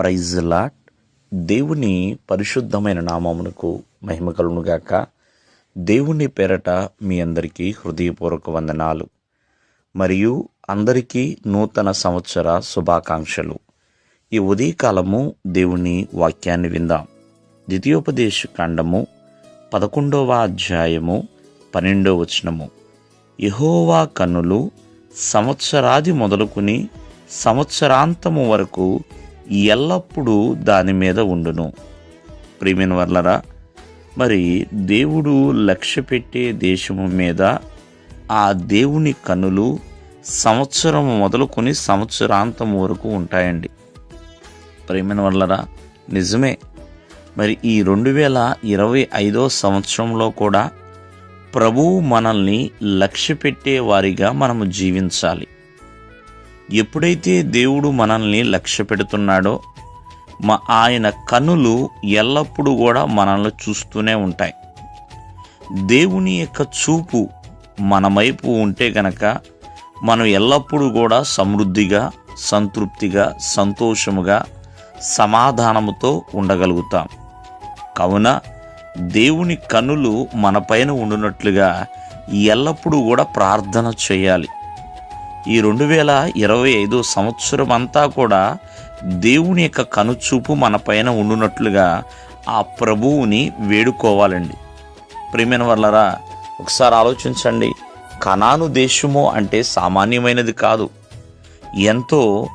Praise lot దేవుని పరిశుద్ధమైన నామమునకు మహిమ కలుగునుగాక దేవుని పేరట మీ అందరికీ హృదయపూర్వక వందనాలు. మరియు అందరికీ నూతన సంవత్సర శుభాకాంక్షలు. ఈ ఉదయకాలము దేవుని వాక్యాన్ని విందాం. ద్వితీయోపదేశ కాండము పదకొండవ అధ్యాయము పన్నెండవ వచనము. యహోవా కన్నులు సంవత్సరాది మొదలుకుని సంవత్సరాంతము వరకు ఎల్లప్పుడూ దాని మీద ఉండును. ప్రేమిన వర్లరా మరి దేవుడు లక్ష్య పెట్టే దేశము మీద ఆ దేవుని కనులు సంవత్సరం మొదలుకొని సంవత్సరాంతం వరకు ఉంటాయండి. ప్రేమిన వల్లరా నిజమే. మరి ఈ రెండు వేల ఇరవై ఐదో సంవత్సరంలో కూడా ప్రభువు మనల్ని లక్ష్య పెట్టే వారిగా మనము జీవించాలి. ఎప్పుడైతే దేవుడు మనల్ని లక్ష్య పెడుతున్నాడో మా ఆయన కన్నులు ఎల్లప్పుడూ కూడా మనల్ని చూస్తూనే ఉంటాయి. దేవుని యొక్క చూపు మన వైపు ఉంటే గనక మనం ఎల్లప్పుడూ కూడా సమృద్ధిగా సంతృప్తిగా సంతోషముగా సమాధానముతో ఉండగలుగుతాం. కావున దేవుని కన్నులు మనపైన ఉండునట్లుగా ఎల్లప్పుడూ కూడా ప్రార్థన చేయాలి. ఈ రెండు వేల ఇరవై ఐదు సంవత్సరం అంతా కూడా దేవుని యొక్క కనుచూపు మన పైన ఉండునట్లుగా ఆ ప్రభువుని వేడుకోవాలండి. ప్రేమైన వల్లరా ఒకసారి ఆలోచించండి. కనాను దేశము అంటే సామాన్యమైనది కాదు. ఎంతో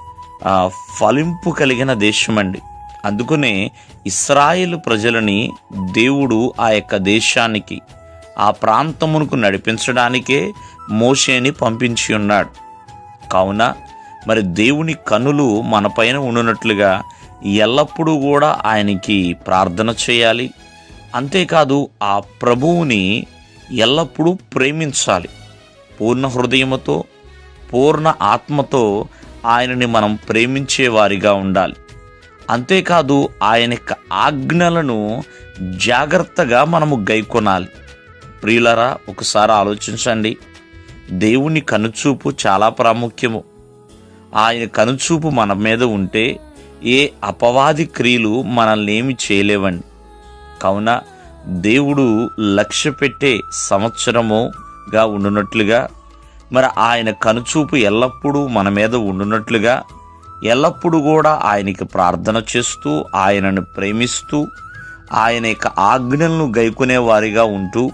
ఫలింపు కలిగిన దేశం అండి అందుకనే ఇస్రాయేల్ ప్రజలని దేవుడు ఆ యొక్క దేశానికి ఆ ప్రాంతమునకు నడిపించడానికే మోషేని పంపించి ఉన్నాడు. కావున మరి దేవుని కనులు మనపైన ఉండునట్లుగా ఎల్లప్పుడూ కూడా ఆయనకి ప్రార్థన చేయాలి. అంతేకాదు ఆ ప్రభువుని ఎల్లప్పుడూ ప్రేమించాలి. పూర్ణ హృదయముతో పూర్ణ ఆత్మతో ఆయనని మనం ప్రేమించేవారిగా ఉండాలి. అంతేకాదు ఆయన యొక్క ఆజ్ఞలను జాగ్రత్తగా మనము గైకొనాలి. ప్రియులరా ఒకసారి ఆలోచించండి. దేవుని కనుచూపు చాలా ప్రాముఖ్యము. ఆయన కనుచూపు మన మీద ఉంటే ఏ అపవాది క్రియలు మనల్ని ఏమి చేయలేవండి. కావున దేవుడు లక్ష్య పెట్టే సంవత్సరముగా ఉండునట్లుగా మరి ఆయన కనుచూపు ఎల్లప్పుడూ మన మీద ఉండునట్లుగా ఎల్లప్పుడూ కూడా ఆయనకి ప్రార్థన చేస్తూ ఆయనను ప్రేమిస్తూ ఆయన యొక్క ఆజ్ఞలను గైకునే వారిగా ఉంటూ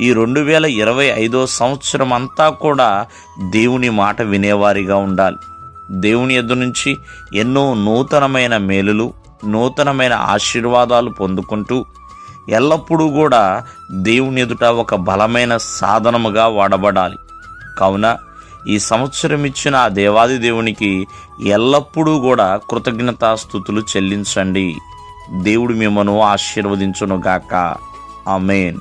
ఈ రెండు వేల ఇరవై ఐదో సంవత్సరం అంతా కూడా దేవుని మాట వినేవారిగా ఉండాలి. దేవుని ఎద్దు నుంచి ఎన్నో నూతనమైన మేలులు నూతనమైన ఆశీర్వాదాలు పొందుకుంటూ ఎల్లప్పుడూ కూడా దేవుని ఎదుట ఒక బలమైన సాధనముగా వాడబడాలి. కావున ఈ సంవత్సరం ఇచ్చిన ఆ దేవాది దేవునికి ఎల్లప్పుడూ కూడా కృతజ్ఞతాస్థుతులు చెల్లించండి. దేవుడు మిమ్మను ఆశీర్వదించునుగాక. ఆమెన్.